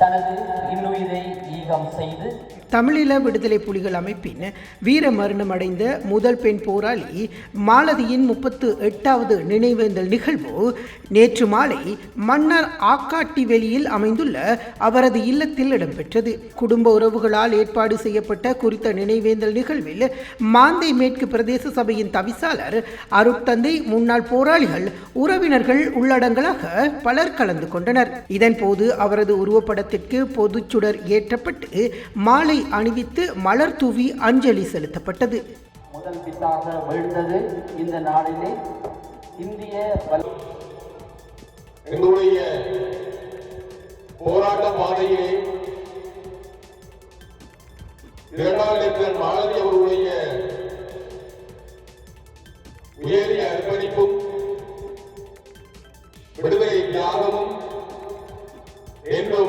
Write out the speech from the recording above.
தனது இன்னுயிரை ஈகம் செய்து தமிழீழ விடுதலை புலிகள் அமைப்பின் வீர மரணம் அடைந்த முதல் பெண் போராளி மாலதியின் முப்பத்து எட்டாவது நினைவேந்தல் நிகழ்வு நேற்று மாலை மன்னர் ஆக்காட்டி வெளியில் அமைந்துள்ள அவரது இல்லத்தில் இடம்பெற்றது. குடும்ப உறவுகளால் ஏற்பாடு செய்யப்பட்ட குறித்த நினைவேந்தல் நிகழ்வில் மாந்தை மேற்கு பிரதேச சபையின் தவிசாளர் அருட்தந்தை முன்னாள் போராளிகள் உறவினர்கள் உள்ளடங்கலாக பலர் கலந்து கொண்டனர். இதன்போது அவரது உருவப்படத்திற்கு பொதுச்சுடர் ஏற்றப்பட்டு மாலை அணிவித்து மலர் தூவி அஞ்சலி செலுத்தப்பட்டது. முதல் பித்தாக விழுந்தது இந்த நாளிலே. இந்திய எங்களுடைய போராட்ட பாதையிலே இரண்டாம் மாலதி அவர்களுடைய உயரிய அர்ப்பணிப்பும் விடுதலை தியாகமும் என்பது